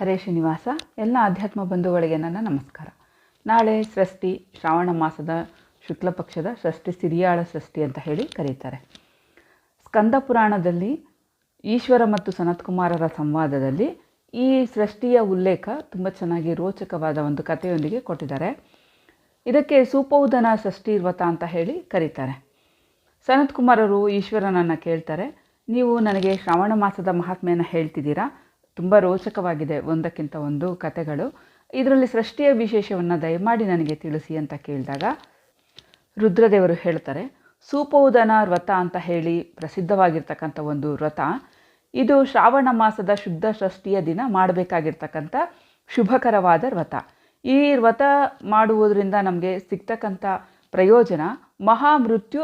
ಹರೇ ಶ್ರೀನಿವಾಸ. ಎಲ್ಲ ಆಧ್ಯಾತ್ಮ ಬಂಧುಗಳಿಗೆ ನನ್ನ ನಮಸ್ಕಾರ. ನಾಳೆ ಸೃಷ್ಟಿ ಶ್ರಾವಣ ಮಾಸದ ಶುಕ್ಲ ಪಕ್ಷದ ಷಷ್ಠಿ ಸಿರಿಯಾಳ ಷಷ್ಠಿ ಅಂತ ಹೇಳಿ ಕರೀತಾರೆ. ಸ್ಕಂದ ಪುರಾಣದಲ್ಲಿ ಈಶ್ವರ ಮತ್ತು ಸನತ್ಕುಮಾರರ ಸಂವಾದದಲ್ಲಿ ಈ ಸೃಷ್ಟಿಯ ಉಲ್ಲೇಖ ತುಂಬ ಚೆನ್ನಾಗಿ ರೋಚಕವಾದ ಒಂದು ಕಥೆಯೊಂದಿಗೆ ಕೊಟ್ಟಿದ್ದಾರೆ. ಇದಕ್ಕೆ ಸೂಪೌದನ ಷಷ್ಠಿ ವ್ರತ ಅಂತ ಹೇಳಿ ಕರೀತಾರೆ. ಸನತ್ ಕುಮಾರರು ಈಶ್ವರನನ್ನು ಕೇಳ್ತಾರೆ, ನೀವು ನನಗೆ ಶ್ರಾವಣ ಮಾಸದ ಮಹಾತ್ಮೆಯನ್ನು ಹೇಳ್ತಿದ್ದೀರಾ? ತುಂಬ ರೋಚಕವಾಗಿದೆ ಒಂದಕ್ಕಿಂತ ಒಂದು ಕಥೆಗಳು ಇದರಲ್ಲಿ ಸೃಷ್ಟಿಯ ವಿಶೇಷವನ್ನು ದಯಮಾಡಿ ನನಗೆ ತಿಳಿಸಿ ಅಂತ ಕೇಳಿದಾಗ ರುದ್ರದೇವರು ಹೇಳ್ತಾರೆ, ಸೂಪೌದನ ವ್ರತ ಅಂತ ಹೇಳಿ ಪ್ರಸಿದ್ಧವಾಗಿರ್ತಕ್ಕಂಥ ಒಂದು ವ್ರತ. ಇದು ಶ್ರಾವಣ ಮಾಸದ ಶುದ್ಧ ಷಷ್ಠಿಯ ದಿನ ಮಾಡಬೇಕಾಗಿರ್ತಕ್ಕಂಥ ಶುಭಕರವಾದ ವ್ರತ. ಈ ವ್ರತ ಮಾಡುವುದರಿಂದ ನಮಗೆ ಸಿಗ್ತಕ್ಕಂಥ ಪ್ರಯೋಜನ, ಮಹಾಮೃತ್ಯು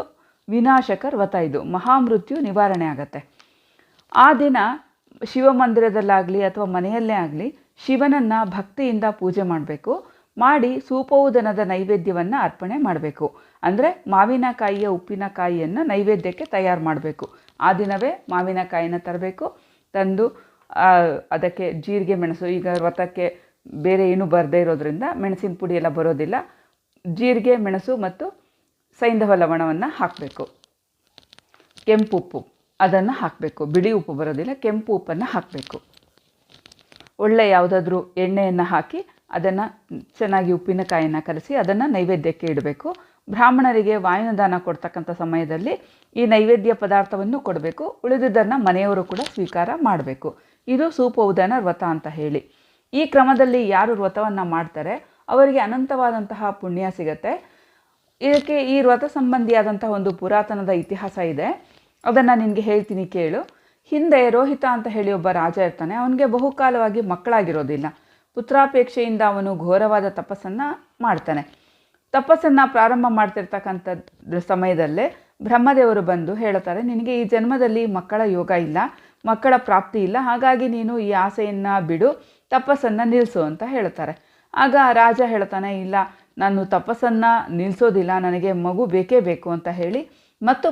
ವಿನಾಶಕ ವ್ರತ ಇದು. ಮಹಾಮೃತ್ಯು ನಿವಾರಣೆ ಆಗತ್ತೆ. ಆ ದಿನ ಶಿವಮಂದಿರದಲ್ಲಾಗಲಿ ಅಥವಾ ಮನೆಯಲ್ಲೇ ಆಗಲಿ ಶಿವನನ್ನು ಭಕ್ತಿಯಿಂದ ಪೂಜೆ ಮಾಡಬೇಕು, ಮಾಡಿ ಸೂಪೌದನದ ನೈವೇದ್ಯವನ್ನು ಅರ್ಪಣೆ ಮಾಡಬೇಕು. ಅಂದರೆ ಮಾವಿನಕಾಯಿಯ ಉಪ್ಪಿನಕಾಯಿಯನ್ನು ನೈವೇದ್ಯಕ್ಕೆ ತಯಾರು ಮಾಡಬೇಕು. ಆ ದಿನವೇ ಮಾವಿನಕಾಯಿನ ತರಬೇಕು, ತಂದು ಅದಕ್ಕೆ ಜೀರಿಗೆ, ಮೆಣಸು, ಈಗ ವ್ರತಕ್ಕೆ ಬೇರೆ ಏನೂ ಬರದೇ ಇರೋದ್ರಿಂದ ಮೆಣಸಿನ ಪುಡಿ ಎಲ್ಲ ಬರೋದಿಲ್ಲ, ಜೀರಿಗೆ, ಮೆಣಸು ಮತ್ತು ಸೈಂಧವ ಲವಣವನ್ನು ಹಾಕಬೇಕು. ಕೆಂಪು ಉಪ್ಪು ಅದನ್ನು ಹಾಕಬೇಕು. ಬಿಳಿ ಉಪ್ಪು ಬರೋದಿಲ್ಲ, ಕೆಂಪು ಉಪ್ಪನ್ನು ಹಾಕಬೇಕು. ಒಳ್ಳೆ ಯಾವುದಾದ್ರೂ ಎಣ್ಣೆಯನ್ನು ಹಾಕಿ ಅದನ್ನು ಚೆನ್ನಾಗಿ ಉಪ್ಪಿನಕಾಯಿನ ಕಲಸಿ ಅದನ್ನು ನೈವೇದ್ಯಕ್ಕೆ ಇಡಬೇಕು. ಬ್ರಾಹ್ಮಣರಿಗೆ ವಾಯುನದಾನ ಕೊಡ್ತಕ್ಕಂಥ ಸಮಯದಲ್ಲಿ ಈ ನೈವೇದ್ಯ ಪದಾರ್ಥವನ್ನು ಕೊಡಬೇಕು. ಉಳಿದಿದ್ದನ್ನು ಮನೆಯವರು ಕೂಡ ಸ್ವೀಕಾರ ಮಾಡಬೇಕು. ಇದು ಸೂಪೌದನ ವ್ರತ ಅಂತ ಹೇಳಿ. ಈ ಕ್ರಮದಲ್ಲಿ ಯಾರು ವ್ರತವನ್ನು ಮಾಡ್ತಾರೆ? ಅವರಿಗೆ ಅನಂತವಾದಂತಹ ಪುಣ್ಯ ಸಿಗತ್ತೆ. ಇದಕ್ಕೆ ಈ ವ್ರತ ಸಂಬಂಧಿಯಾದಂತಹ ಒಂದು ಪುರಾತನದ ಇತಿಹಾಸ ಇದೆ. ಅದನ್ನು ನಿನಗೆ ಹೇಳ್ತೀನಿ ಕೇಳು. ಹಿಂದೆ ರೋಹಿತ ಅಂತ ಹೇಳಿ ಒಬ್ಬ ರಾಜ ಇರ್ತಾನೆ. ಅವನಿಗೆ ಬಹುಕಾಲವಾಗಿ ಮಕ್ಕಳಾಗಿರೋದಿಲ್ಲ. ಪುತ್ರಾಪೇಕ್ಷೆಯಿಂದ ಅವನು ಘೋರವಾದ ತಪಸ್ಸನ್ನು ಮಾಡ್ತಾನೆ. ತಪಸ್ಸನ್ನು ಪ್ರಾರಂಭ ಮಾಡ್ತಿರ್ತಕ್ಕಂಥ ಸಮಯದಲ್ಲೇ ಬ್ರಹ್ಮದೇವರು ಬಂದು ಹೇಳ್ತಾರೆ, ನಿನಗೆ ಈ ಜನ್ಮದಲ್ಲಿ ಮಕ್ಕಳ ಯೋಗ ಇಲ್ಲ, ಮಕ್ಕಳ ಪ್ರಾಪ್ತಿ ಇಲ್ಲ. ಹಾಗಾಗಿ ನೀನು ಈ ಆಸೆಯನ್ನು ಬಿಡು, ತಪಸ್ಸನ್ನು ನಿಲ್ಲಿಸು ಅಂತ ಹೇಳ್ತಾರೆ. ಆಗ ರಾಜ ಹೇಳ್ತಾನೆ, ಇಲ್ಲ, ನಾನು ತಪಸ್ಸನ್ನು ನಿಲ್ಲಿಸೋದಿಲ್ಲ ನನಗೆ ಮಗು ಬೇಕೇ ಬೇಕು ಅಂತ ಹೇಳಿ ಮತ್ತು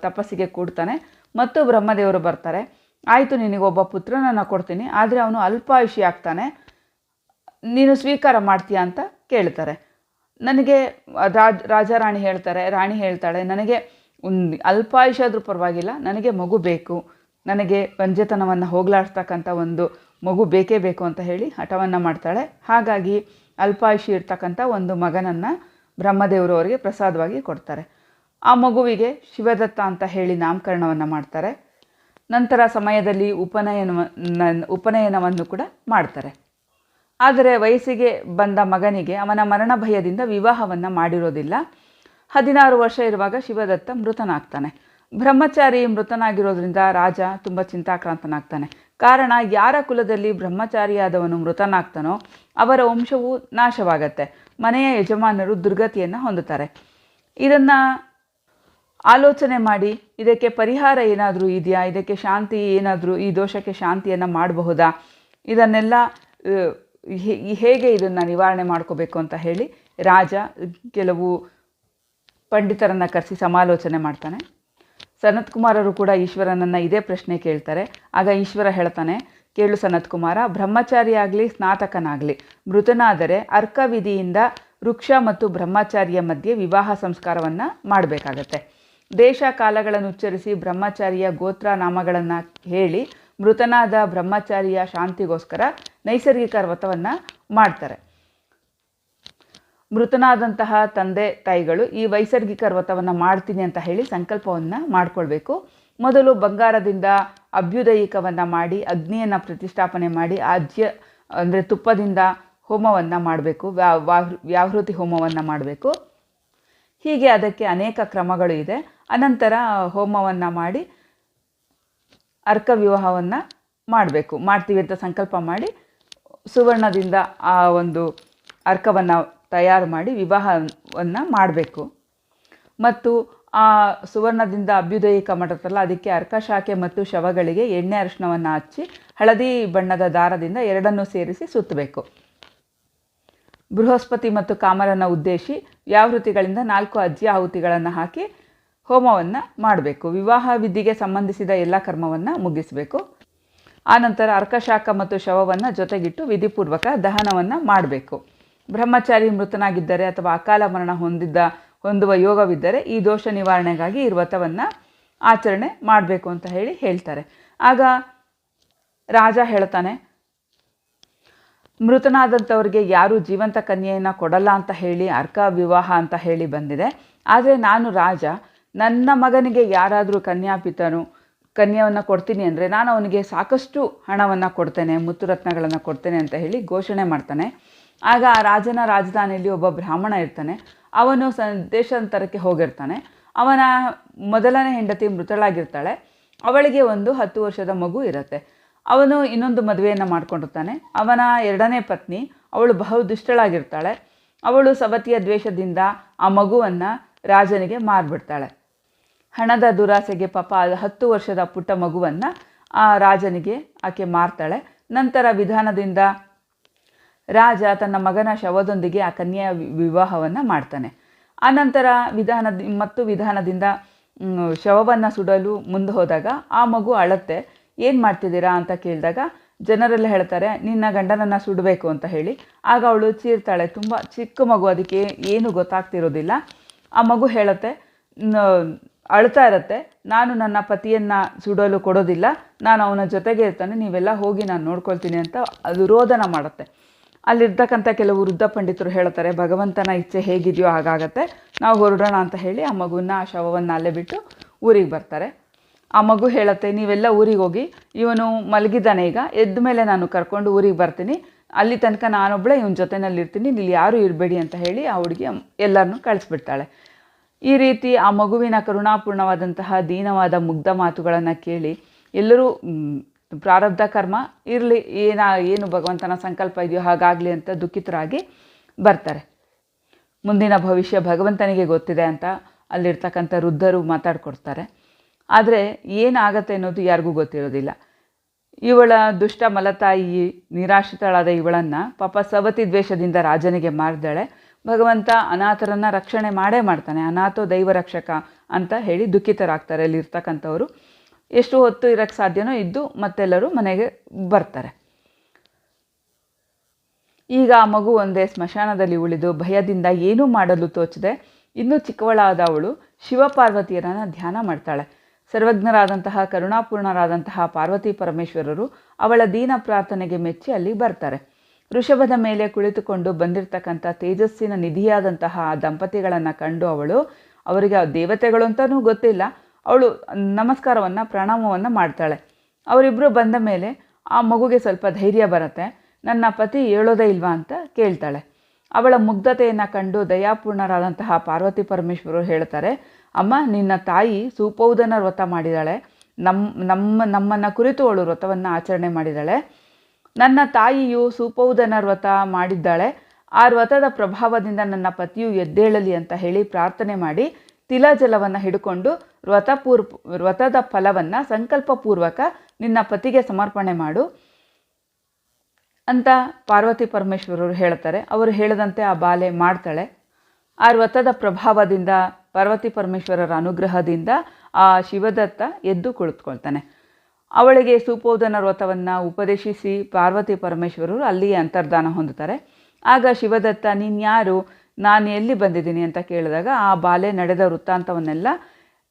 ತಪಸ್ಸಿಗೆ ಕೂಡ್ತಾನೆ. ಮತ್ತು ಬ್ರಹ್ಮದೇವರು ಬರ್ತಾರೆ. ಆಯಿತು, ನಿನಗೊಬ್ಬ ಪುತ್ರನನ್ನು ಕೊಡ್ತೀನಿ. ಆದರೆ ಅವನು ಅಲ್ಪಾಯುಷಿ ಆಗ್ತಾನೆ. ನೀನು ಸ್ವೀಕಾರ ಮಾಡ್ತೀಯಾ ಅಂತ ಕೇಳ್ತಾರೆ. ನನಗೆ ರಾಜ, ರಾಜಾರಾಣಿ ಹೇಳ್ತಾರೆ, ರಾಣಿ ಹೇಳ್ತಾಳೆ, ನನಗೆ ಒಂದು ಅಲ್ಪಾಯುಷ ಆದರೂ ಪರವಾಗಿಲ್ಲ. ನನಗೆ ಮಗು ಬೇಕು. ನನಗೆ ವಂಜತನವನ್ನು ಹೋಗ್ಲಾಡ್ತಕ್ಕಂಥ ಒಂದು ಮಗು ಬೇಕೇ ಬೇಕು ಅಂತ ಹೇಳಿ ಹಠವನ್ನು ಮಾಡ್ತಾಳೆ. ಹಾಗಾಗಿ ಅಲ್ಪಾಯುಷಿ ಇರ್ತಕ್ಕಂಥ ಒಂದು ಮಗನನ್ನು ಬ್ರಹ್ಮದೇವರು ಅವರಿಗೆ ಪ್ರಸಾದವಾಗಿ ಕೊಡ್ತಾರೆ. ಆ ಮಗುವಿಗೆ ಶಿವದತ್ತ ಅಂತ ಹೇಳಿ ನಾಮಕರಣವನ್ನು ಮಾಡ್ತಾರೆ. ನಂತರ ಸಮಯದಲ್ಲಿ ಉಪನಯನ ಉಪನಯನವನ್ನು ಕೂಡ ಮಾಡ್ತಾರೆ. ಆದರೆ ವಯಸ್ಸಿಗೆ ಬಂದ ಮಗನಿಗೆ ಅವನ ಮರಣ ಭಯದಿಂದ ವಿವಾಹವನ್ನು ಮಾಡಿರೋದಿಲ್ಲ. ಹದಿನಾರು ವರ್ಷ ಇರುವಾಗ ಶಿವದತ್ತ ಮೃತನಾಗ್ತಾನೆ. ಬ್ರಹ್ಮಚಾರಿ ಮೃತನಾಗಿರೋದ್ರಿಂದ ರಾಜ ತುಂಬ ಚಿಂತಾಕ್ರಾಂತನಾಗ್ತಾನೆ. ಕಾರಣ ಯಾರ ಕುಲದಲ್ಲಿ ಬ್ರಹ್ಮಚಾರಿಯಾದವನು ಮೃತನಾಗ್ತಾನೋ ಅವರ ವಂಶವು ನಾಶವಾಗತ್ತೆ. ಮನೆಯ ಯಜಮಾನರು ದುರ್ಗತಿಯನ್ನು ಹೊಂದುತ್ತಾರೆ. ಇದನ್ನು ಆಲೋಚನೆ ಮಾಡಿ, ಇದಕ್ಕೆ ಪರಿಹಾರ ಏನಾದರೂ ಇದೆಯಾ? ಇದಕ್ಕೆ ಶಾಂತಿ ಏನಾದರೂ, ಈ ದೋಷಕ್ಕೆ ಶಾಂತಿಯನ್ನು ಮಾಡಬಹುದಾ? ಇದನ್ನೆಲ್ಲ ಹೇಗೆ ಇದನ್ನು ನಿವಾರಣೆ ಮಾಡ್ಕೋಬೇಕು ಅಂತ ಹೇಳಿ ರಾಜ ಕೆಲವು ಪಂಡಿತರನ್ನು ಕರೆಸಿ ಸಮಾಲೋಚನೆ ಮಾಡ್ತಾನೆ. ಸನತ್ ಕುಮಾರರು ಕೂಡ ಈಶ್ವರನನ್ನು ಇದೇ ಪ್ರಶ್ನೆ ಕೇಳ್ತಾರೆ. ಆಗ ಈಶ್ವರ ಹೇಳ್ತಾನೆ, ಕೇಳು ಸನತ್ ಕುಮಾರ, ಬ್ರಹ್ಮಚಾರಿಯಾಗಲಿ, ಸ್ನಾತಕನಾಗಲಿ, ಮೃತನಾದರೆ ಅರ್ಕವಿಧಿಯಿಂದ ವೃಕ್ಷ ಮತ್ತು ಬ್ರಹ್ಮಚಾರಿಯ ಮಧ್ಯೆ ವಿವಾಹ ಸಂಸ್ಕಾರವನ್ನು ಮಾಡಬೇಕಾಗತ್ತೆ. ದೇಶ ಕಾಲಗಳನ್ನು ಉಚ್ಚರಿಸಿ ಬ್ರಹ್ಮಚಾರಿಯ ಗೋತ್ರ ನಾಮಗಳನ್ನು ಹೇಳಿ ಮೃತನಾದ ಬ್ರಹ್ಮಚಾರಿಯ ಶಾಂತಿಗೋಸ್ಕರ ನೈಸರ್ಗಿಕ ವ್ರತವನ್ನು ಮಾಡ್ತಾರೆ. ಮೃತನಾದಂತಹ ತಂದೆ ತಾಯಿಗಳು ಈ ವೈಸರ್ಗಿಕ ವ್ರತವನ್ನು ಮಾಡ್ತೀನಿ ಅಂತ ಹೇಳಿ ಸಂಕಲ್ಪವನ್ನು ಮಾಡಿಕೊಳ್ಬೇಕು. ಮೊದಲು ಬಂಗಾರದಿಂದ ಅಭ್ಯುದಯಿಕವನ್ನು ಮಾಡಿ, ಅಗ್ನಿಯನ್ನು ಪ್ರತಿಷ್ಠಾಪನೆ ಮಾಡಿ ಆಜ್ಯ ಅಂದರೆ ತುಪ್ಪದಿಂದ ಹೋಮವನ್ನು ಮಾಡಬೇಕು ವ್ಯಾಹೃತಿ ಹೋಮವನ್ನು ಮಾಡಬೇಕು. ಹೀಗೆ ಅದಕ್ಕೆ ಅನೇಕ ಕ್ರಮಗಳು ಇದೆ. ಅನಂತರ ಹೋಮವನ್ನು ಮಾಡಿ ಅರ್ಕ ವಿವಾಹವನ್ನು ಮಾಡಬೇಕು. ಮಾಡ್ತೀವಿ ಅಂತ ಸಂಕಲ್ಪ ಮಾಡಿ ಸುವರ್ಣದಿಂದ ಆ ಒಂದು ಅರ್ಕವನ್ನು ತಯಾರು ಮಾಡಿ ವಿವಾಹವನ್ನು ಮಾಡಬೇಕು. ಮತ್ತು ಆ ಸುವರ್ಣದಿಂದ ಅಭ್ಯುದಯಿಕ ಮಾಡಿರ್ತಲ್ಲ ಅದಕ್ಕೆ ಅರ್ಕ ಶಾಖೆ ಮತ್ತು ಶವಗಳಿಗೆ ಎಣ್ಣೆ ಅರಿಶಿಣವನ್ನು ಹಚ್ಚಿ ಹಳದಿ ಬಣ್ಣದ ದಾರದಿಂದ ಎರಡನ್ನೂ ಸೇರಿಸಿ ಸುತ್ತಬೇಕು. ಬೃಹಸ್ಪತಿ ಮತ್ತು ಕಾಮರನ ಉದ್ದೇಶಿ ವ್ಯಾವೃತಿಗಳಿಂದ ನಾಲ್ಕು ಅಜ್ಜಿ ಆಹುತಿಗಳನ್ನು ಹಾಕಿ ಹೋಮವನ್ನು ಮಾಡಬೇಕು. ವಿವಾಹ ವಿಧಿಗೆ ಸಂಬಂಧಿಸಿದ ಎಲ್ಲ ಕರ್ಮವನ್ನು ಮುಗಿಸಬೇಕು. ಆನಂತರ ಅರ್ಕಶಾಖ ಮತ್ತು ಶವವನ್ನು ಜೊತೆಗಿಟ್ಟು ವಿಧಿಪೂರ್ವಕ ದಹನವನ್ನು ಮಾಡಬೇಕು. ಬ್ರಹ್ಮಚಾರಿ ಮೃತನಾಗಿದ್ದರೆ ಅಥವಾ ಅಕಾಲ ಮರಣ ಹೊಂದಿದ್ದ, ಹೊಂದುವ ಯೋಗವಿದ್ದರೆ ಈ ದೋಷ ನಿವಾರಣೆಗಾಗಿ ಈ ವ್ರತವನ್ನು ಆಚರಣೆ ಮಾಡಬೇಕು ಅಂತ ಹೇಳಿ ಹೇಳ್ತಾರೆ. ಆಗ ರಾಜ ಹೇಳ್ತಾನೆ, ಮೃತನಾದಂಥವ್ರಿಗೆ ಯಾರೂ ಜೀವಂತ ಕನ್ಯೆಯನ್ನು ಕೊಡಲ್ಲ ಅಂತ ಹೇಳಿ, ಅರ್ಕ ವಿವಾಹ ಅಂತ ಹೇಳಿ ಬಂದಿದೆ. ಆದರೆ ನಾನು ರಾಜ ನನ್ನ ಮಗನಿಗೆ ಯಾರಾದರೂ ಕನ್ಯಾಪಿತನು ಕನ್ಯವನ್ನು ಕೊಡ್ತೀನಿ ಅಂದರೆ ನಾನು ಅವನಿಗೆ ಸಾಕಷ್ಟು ಹಣವನ್ನು ಕೊಡ್ತೇನೆ, ಮುತ್ತುರತ್ನಗಳನ್ನು ಕೊಡ್ತೇನೆ ಅಂತ ಹೇಳಿ ಘೋಷಣೆ ಮಾಡ್ತಾನೆ. ಆಗ ಆ ರಾಜನ ರಾಜಧಾನಿಯಲ್ಲಿ ಒಬ್ಬ ಬ್ರಾಹ್ಮಣ ಇರ್ತಾನೆ. ಅವನು ಸ ದೇಶಾಂತರಕ್ಕೆ ಹೋಗಿರ್ತಾನೆ. ಅವನ ಮೊದಲನೇ ಹೆಂಡತಿ ಮೃತಳಾಗಿರ್ತಾಳೆ. ಅವಳಿಗೆ ಒಂದು ಹತ್ತು ವರ್ಷದ ಮಗು ಇರುತ್ತೆ. ಅವನು ಇನ್ನೊಂದು ಮದುವೆಯನ್ನು ಮಾಡಿಕೊಂಡಿರ್ತಾನೆ. ಅವನ ಎರಡನೇ ಪತ್ನಿ, ಅವಳು ಬಹು ದುಷ್ಟಳಾಗಿರ್ತಾಳೆ ಅವಳು ಸವತಿಯ ದ್ವೇಷದಿಂದ ಆ ಮಗುವನ್ನು ರಾಜನಿಗೆ ಮಾರ್ಬಿಡ್ತಾಳೆ. ಹಣದ ದುರಾಸೆಗೆ ಪಾಪ ಹತ್ತು ವರ್ಷದ ಪುಟ್ಟ ಮಗುವನ್ನು ಆ ರಾಜನಿಗೆ ಆಕೆ ಮಾರ್ತಾಳೆ. ನಂತರ ವಿಧಾನದಿಂದ ರಾಜ ತನ್ನ ಮಗನ ಶವದೊಂದಿಗೆ ಆ ಕನ್ಯೆಯ ವಿವಾಹವನ್ನು ಮಾಡ್ತಾನೆ. ಆನಂತರ ವಿಧಾನ ಮತ್ತು ವಿಧಾನದಿಂದ ಶವವನ್ನು ಸುಡಲು ಮುಂದೆ ಹೋದಾಗ ಆ ಮಗು ಅಳತ್ತೆ, ಏನು ಮಾಡ್ತಿದ್ದೀರಾ? ಅಂತ ಕೇಳಿದಾಗ ಜನರೆಲ್ಲ ಹೇಳ್ತಾರೆ, ನಿನ್ನ ಗಂಡನನ್ನು ಸುಡಬೇಕು ಅಂತ ಹೇಳಿ. ಆಗ ಅವಳು ಚೀರ್ತಾಳೆ. ತುಂಬ ಚಿಕ್ಕ ಮಗು, ಅದಕ್ಕೆ ಏನು ಗೊತ್ತಾಗ್ತಿರೋದಿಲ್ಲ. ಆ ಮಗು ಹೇಳುತ್ತೆ ಅಳ್ತಾ ಇರತ್ತೆ. ನಾನು ನನ್ನ ಪತಿಯನ್ನು ಸುಡಲು ಕೊಡೋದಿಲ್ಲ. ನಾನು ಅವನ ಜೊತೆಗೆ ಇರ್ತಾನೆ. ನೀವೆಲ್ಲ ಹೋಗಿ ನಾನು ನೋಡ್ಕೊಳ್ತೀನಿ ಅಂತ ಅದು ರೋದನ ಮಾಡುತ್ತೆ. ಅಲ್ಲಿರ್ತಕ್ಕಂಥ ಕೆಲವು ವೃದ್ಧ ಪಂಡಿತರು ಹೇಳ್ತಾರೆ, ಭಗವಂತನ ಇಚ್ಛೆ ಹೇಗಿದೆಯೋ ಹಾಗಾಗತ್ತೆ. ನಾವು ಹೊರಡೋಣ ಅಂತ ಹೇಳಿ ಆ ಮಗುನ ಆ ಶವವನ್ನು ಅಲ್ಲೇ ಬಿಟ್ಟು ಊರಿಗೆ ಬರ್ತಾರೆ. ಆ ಮಗು ಹೇಳುತ್ತೆ, ನೀವೆಲ್ಲ ಊರಿಗೆ ಹೋಗಿ, ಇವನು ಮಲಗಿದ್ದಾನೆ ಈಗ. ಎದ್ದ ಮೇಲೆ ನಾನು ಕರ್ಕೊಂಡು ಊರಿಗೆ ಬರ್ತೀನಿ. ಅಲ್ಲಿ ತನಕ ನಾನೊಬ್ಬಳೇ ಇವನ ಜೊತೆಯಲ್ಲಿ ಇರ್ತೀನಿ ಇಲ್ಲಿ ಯಾರೂ ಇರಬೇಡಿ ಅಂತ ಹೇಳಿ ಆ ಹುಡುಗಿ ಎಲ್ಲರನ್ನೂ ಕಳಿಸ್ಬಿಡ್ತಾಳೆ. ಈ ರೀತಿ ಆ ಮಗುವಿನ ಕರುಣಾಪೂರ್ಣವಾದಂತಹ ದೀನವಾದ ಮುಗ್ಧ ಮಾತುಗಳನ್ನು ಕೇಳಿ ಎಲ್ಲರೂ ಪ್ರಾರಬ್ಧ ಕರ್ಮ, ಇರಲಿ, ಏನ, ಏನು ಭಗವಂತನ ಸಂಕಲ್ಪ ಇದೆಯೋ ಹಾಗಾಗಲಿ ಅಂತ ದುಃಖಿತರಾಗಿ ಬರ್ತಾರೆ. ಮುಂದಿನ ಭವಿಷ್ಯ ಭಗವಂತನಿಗೆ ಗೊತ್ತಿದೆ ಅಂತ ಅಲ್ಲಿರ್ತಕ್ಕಂಥ ವೃದ್ಧರು ಮಾತಾಡ್ಕೊಡ್ತಾರೆ. ಆದರೆ ಏನಾಗತ್ತೆ ಅನ್ನೋದು ಯಾರಿಗೂ ಗೊತ್ತಿರೋದಿಲ್ಲ. ಇವಳ ದುಷ್ಟ ಮಲತಾಯಿ, ನಿರಾಶ್ರಿತಳಾದ ಇವಳನ್ನು ಪಾಪ ಸವತಿ ದ್ವೇಷದಿಂದ ರಾಜನಿಗೆ ಮಾರಿದಾಳೆ. ಭಗವಂತ ಅನಾಥರನ್ನು ರಕ್ಷಣೆ ಮಾಡೇ ಮಾಡ್ತಾನೆ. ಅನಾಥೋ ದೈವ ರಕ್ಷಕ ಅಂತ ಹೇಳಿ ದುಃಖಿತರಾಗ್ತಾರೆ ಅಲ್ಲಿರ್ತಕ್ಕಂಥವರು ಎಷ್ಟು ಹೊತ್ತು ಇರೋಕ್ಕೆ ಸಾಧ್ಯನೋ ಇದ್ದು ಮತ್ತೆಲ್ಲರೂ ಮನೆಗೆ ಬರ್ತಾರೆ. ಈಗ ಆ ಮಗು ಒಂದೇ ಸ್ಮಶಾನದಲ್ಲಿ ಉಳಿದು ಭಯದಿಂದ ಏನೂ ಮಾಡಲು ತೋಚದೆ ಇನ್ನೂ ಚಿಕ್ಕವಳಾದ ಅವಳು ಶಿವಪಾರ್ವತಿಯರನ್ನು ಧ್ಯಾನ ಮಾಡ್ತಾಳೆ. ಸರ್ವಜ್ಞರಾದಂತಹ, ಕರುಣಾಪೂರ್ಣರಾದಂತಹ ಪಾರ್ವತಿ ಪರಮೇಶ್ವರರು ಅವಳ ದೀನ ಪ್ರಾರ್ಥನೆಗೆ ಮೆಚ್ಚಿ ಅಲ್ಲಿ ಬರ್ತಾರೆ. ಋಷಭದ ಮೇಲೆ ಕುಳಿತುಕೊಂಡು ಬಂದಿರತಕ್ಕಂಥ ತೇಜಸ್ಸಿನ ನಿಧಿಯಾದಂತಹ ಆ ದಂಪತಿಗಳನ್ನು ಕಂಡು ಅವಳು, ಅವರಿಗೆ ದೇವತೆಗಳು ಅಂತಲೂ ಗೊತ್ತಿಲ್ಲ. ಅವಳು ನಮಸ್ಕಾರವನ್ನು, ಪ್ರಣಾಮವನ್ನು ಮಾಡ್ತಾಳೆ. ಅವರಿಬ್ಬರು ಬಂದ ಮೇಲೆ ಆ ಮಗುಗೆ ಸ್ವಲ್ಪ ಧೈರ್ಯ ಬರುತ್ತೆ. ನನ್ನ ಪತಿ ಹೇಳೋದೇ ಇಲ್ವಾ ಅಂತ ಕೇಳ್ತಾಳೆ. ಅವಳ ಮುಗ್ಧತೆಯನ್ನು ಕಂಡು ದಯಾಪೂರ್ಣರಾದಂತಹ ಪಾರ್ವತಿ ಪರಮೇಶ್ವರರು ಹೇಳ್ತಾರೆ, ಅಮ್ಮ, ನಿನ್ನ ತಾಯಿ ಸೂಪೌದನ ವ್ರತ ಮಾಡಿದಾಳೆ ನಮ್ಮ ನಮ್ಮ, ನಮ್ಮನ್ನು ಕುರಿತು ಅವಳು ವ್ರತವನ್ನು ಆಚರಣೆ ಮಾಡಿದಾಳೆ ನನ್ನ ತಾಯಿಯು ಸೂಪೌದನ ವ್ರತ ಮಾಡಿದ್ದಾಳೆ. ಆ ವ್ರತದ ಪ್ರಭಾವದಿಂದ ನನ್ನ ಪತಿಯು ಎದ್ದೇಳಲಿ ಅಂತ ಹೇಳಿ ಪ್ರಾರ್ಥನೆ ಮಾಡಿ ತಿಲಜಲವನ್ನು ಹಿಡ್ಕೊಂಡು ವ್ರತಪೂರ್, ವ್ರತದ ಫಲವನ್ನು ಸಂಕಲ್ಪಪೂರ್ವಕ ನಿನ್ನ ಪತಿಗೆ ಸಮರ್ಪಣೆ ಮಾಡು ಅಂತ ಪಾರ್ವತಿ ಪರಮೇಶ್ವರರು ಹೇಳ್ತಾರೆ. ಅವರು ಹೇಳಿದಂತೆ ಆ ಬಾಲೆ ಮಾಡ್ತಾಳೆ. ಆ ವ್ರತದ ಪ್ರಭಾವದಿಂದ ಪಾರ್ವತಿ ಪರಮೇಶ್ವರರ ಅನುಗ್ರಹದಿಂದ ಆ ಶಿವದತ್ತ ಎದ್ದು ಕುಳಿತುಕೊಳ್ತಾನೆ. ಅವಳಿಗೆ ಸುಪೋಧನ ವ್ರತವನ್ನು ಉಪದೇಶಿಸಿ ಪಾರ್ವತಿ ಪರಮೇಶ್ವರರು ಅಲ್ಲಿಯೇ ಅಂತರ್ಧಾನ ಹೊಂದುತ್ತಾರೆ. ಆಗ ಶಿವದತ್ತ ನೀನ್ಯಾರು ನಾನು ಎಲ್ಲಿ ಬಂದಿದ್ದೀನಿ ಅಂತ ಕೇಳಿದಾಗ ಆ ಬಾಲೆ ನಡೆದ ವೃತ್ತಾಂತವನ್ನೆಲ್ಲ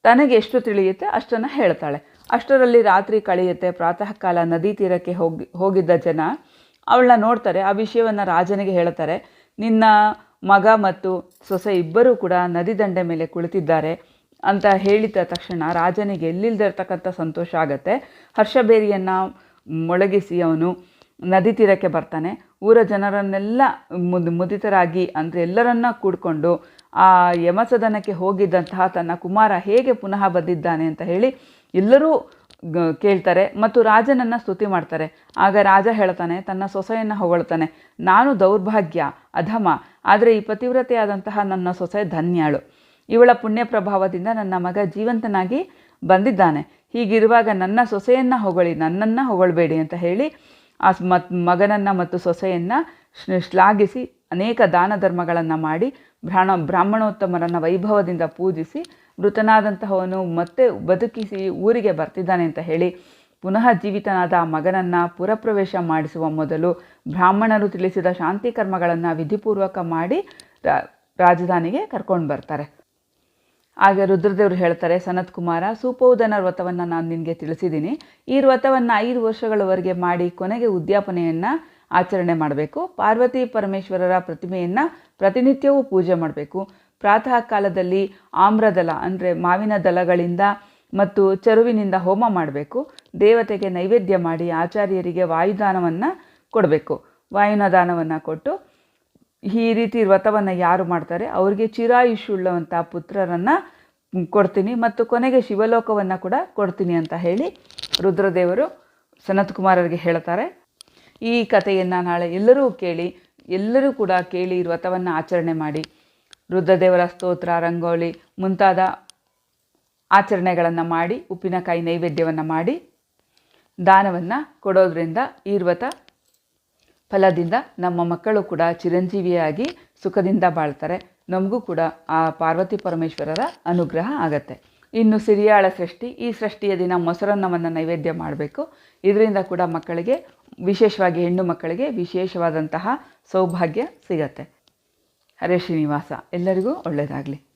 ತನಗೆ ಎಷ್ಟು ತಿಳಿಯುತ್ತೆ ಅಷ್ಟನ್ನು ಹೇಳ್ತಾಳೆ. ಅಷ್ಟರಲ್ಲಿ ರಾತ್ರಿ ಕಳೆಯುತ್ತೆ. ಪ್ರಾತಃ ಕಾಲ ನದಿ ತೀರಕ್ಕೆ ಹೋಗಿ, ಹೋಗಿದ್ದ ಜನ ಅವಳನ್ನ ನೋಡ್ತಾರೆ. ಆ ವಿಷಯವನ್ನು ರಾಜನಿಗೆ ಹೇಳ್ತಾರೆ. ನಿನ್ನ ಮಗ ಮತ್ತು ಸೊಸೆ ಇಬ್ಬರೂ ಕೂಡ ನದಿ ದಂಡೆ ಮೇಲೆ ಕುಳಿತಿದ್ದಾರೆ. ಅಂತ ಹೇಳಿದ ತಕ್ಷಣ ರಾಜನಿಗೆ ಎಲ್ಲಿಲ್ಲದೆ ಇರ್ತಕ್ಕಂಥ ಸಂತೋಷ ಆಗತ್ತೆ. ಹರ್ಷಬೇರಿಯನ್ನು ಮೊಳಗಿಸಿ ಅವನು ನದಿ ತೀರಕ್ಕೆ ಬರ್ತಾನೆ. ಊರ ಜನರನ್ನೆಲ್ಲ ಮುದ್, ಮುದಿತರಾಗಿ ಅಂದರೆ ಎಲ್ಲರನ್ನ ಕೂಡ್ಕೊಂಡು ಆ ಯಮಸದನಕ್ಕೆ ಹೋಗಿದ್ದಂತಹ ತನ್ನ ಕುಮಾರ ಹೇಗೆ ಪುನಃ ಬಂದಿದ್ದಾನೆ ಅಂತ ಹೇಳಿ ಎಲ್ಲರೂ ಕೇಳ್ತಾರೆ ಮತ್ತು ರಾಜನನ್ನು ಸ್ತುತಿ ಮಾಡ್ತಾರೆ. ಆಗ ರಾಜ ಹೇಳ್ತಾನೆ, ತನ್ನ ಸೊಸೆಯನ್ನು ಹೊಗಳ್ತಾನೆ. ನಾನು ದೌರ್ಭಾಗ್ಯ, ಅಧಮ, ಆದರೆ ಈ ಪತಿವ್ರತೆಯಾದಂತಹ ನನ್ನ ಸೊಸೆ ಧನ್ಯಾಳು. ಇವಳ ಪುಣ್ಯ ಪ್ರಭಾವದಿಂದ ನನ್ನ ಮಗ ಜೀವಂತನಾಗಿ ಬಂದಿದ್ದಾನೆ. ಹೀಗಿರುವಾಗ ನನ್ನ ಸೊಸೆಯನ್ನು ಹೊಗಳಿ, ನನ್ನನ್ನು ಹೊಗಳಬೇಡಿ ಅಂತ ಹೇಳಿ ಆ ಮತ್ ಮಗನನ್ನು ಮತ್ತು ಸೊಸೆಯನ್ನು ಶ್ಲಾಘಿಸಿ ಅನೇಕ ದಾನ ಧರ್ಮಗಳನ್ನು ಮಾಡಿ ಬ್ರಾಣ ಬ್ರಾಹ್ಮಣೋತ್ತಮರನ್ನು ವೈಭವದಿಂದ ಪೂಜಿಸಿ ಮೃತನಾದಂತಹವನು ಮತ್ತೆ ಬದುಕಿಸಿ ಊರಿಗೆ ಬರ್ತಿದ್ದಾನೆ ಅಂತ ಹೇಳಿ ಪುನಃ ಜೀವಿತನಾದ ಆ ಮಗನನ್ನು ಪುರಪ್ರವೇಶ ಮಾಡಿಸುವ ಮೊದಲು ಬ್ರಾಹ್ಮಣರು ತಿಳಿಸಿದ ಶಾಂತಿ ಕರ್ಮಗಳನ್ನು ವಿಧಿಪೂರ್ವಕ ಮಾಡಿ ರಾಜಧಾನಿಗೆ ಕರ್ಕೊಂಡು ಬರ್ತಾರೆ. ಆಗ ರುದ್ರದೇವರು ಹೇಳ್ತಾರೆ, ಸನತ್ ಕುಮಾರ, ಸೂಪೋದನ ವ್ರತವನ್ನು ನಾನು ನಿನಗೆ ತಿಳಿಸಿದ್ದೀನಿ ಈ ವ್ರತವನ್ನು ಐದು ವರ್ಷಗಳವರೆಗೆ ಮಾಡಿ ಕೊನೆಗೆ ಉದ್ಯಾಪನೆಯನ್ನು ಆಚರಣೆ ಮಾಡಬೇಕು. ಪಾರ್ವತಿ ಪರಮೇಶ್ವರರ ಪ್ರತಿಮೆಯನ್ನು ಪ್ರತಿನಿತ್ಯವೂ ಪೂಜೆ ಮಾಡಬೇಕು. ಪ್ರಾತಃ ಕಾಲದಲ್ಲಿ ಆಮ್ರದಲ ಅಂದರೆ ಮಾವಿನ ದಲಗಳಿಂದ ಮತ್ತು ಚರುವಿನಿಂದ ಹೋಮ ಮಾಡಬೇಕು. ದೇವತೆಗೆ ನೈವೇದ್ಯ ಮಾಡಿ ಆಚಾರ್ಯರಿಗೆ ವಾಯುದಾನವನ್ನು ಕೊಡಬೇಕು. ವಾಯುನದಾನವನ್ನು ಕೊಟ್ಟು ಈ ರೀತಿ ವ್ರತವನ್ನು ಯಾರು ಮಾಡ್ತಾರೆ? ಅವ್ರಿಗೆ ಚಿರಾಯುಷುಳ್ಳವಂಥ ಪುತ್ರರನ್ನು ಕೊಡ್ತೀನಿ ಮತ್ತು ಕೊನೆಗೆ ಶಿವಲೋಕವನ್ನು ಕೂಡ ಕೊಡ್ತೀನಿ ಅಂತ ಹೇಳಿ ರುದ್ರದೇವರು ಸನತ್ ಕುಮಾರರಿಗೆ ಹೇಳ್ತಾರೆ. ಈ ಕಥೆಯನ್ನು ನಾಳೆ ಎಲ್ಲರೂ ಕೇಳಿ, ಎಲ್ಲರೂ ಕೂಡ ಕೇಳಿ ವ್ರತವನ್ನು ಆಚರಣೆ ಮಾಡಿ. ರುದ್ರದೇವರ ಸ್ತೋತ್ರ, ರಂಗೋಲಿ ಮುಂತಾದ ಆಚರಣೆಗಳನ್ನು ಮಾಡಿ, ಉಪ್ಪಿನಕಾಯಿ ನೈವೇದ್ಯವನ್ನು ಮಾಡಿ ದಾನವನ್ನು ಕೊಡೋದ್ರಿಂದ ಈ ವ್ರತ ಫಲದಿಂದ ನಮ್ಮ ಮಕ್ಕಳು ಕೂಡ ಚಿರಂಜೀವಿಯಾಗಿ ಸುಖದಿಂದ ಬಾಳ್ತಾರೆ. ನಮಗೂ ಕೂಡ ಆ ಪಾರ್ವತಿ ಪರಮೇಶ್ವರರ ಅನುಗ್ರಹ ಆಗತ್ತೆ. ಇನ್ನು ಸಿರಿಯಾಳ ಸೃಷ್ಟಿ, ಈ ಸೃಷ್ಟಿಯ ದಿನ ಮೊಸರನ್ನವನ್ನು ನೈವೇದ್ಯ ಮಾಡಬೇಕು. ಇದರಿಂದ ಕೂಡ ಮಕ್ಕಳಿಗೆ, ವಿಶೇಷವಾಗಿ ಹೆಣ್ಣು ಮಕ್ಕಳಿಗೆ ವಿಶೇಷವಾದಂತಹ ಸೌಭಾಗ್ಯ ಸಿಗತ್ತೆ. ಹರೇ ಶ್ರೀನಿವಾಸ. ಎಲ್ಲರಿಗೂ ಒಳ್ಳೆಯದಾಗಲಿ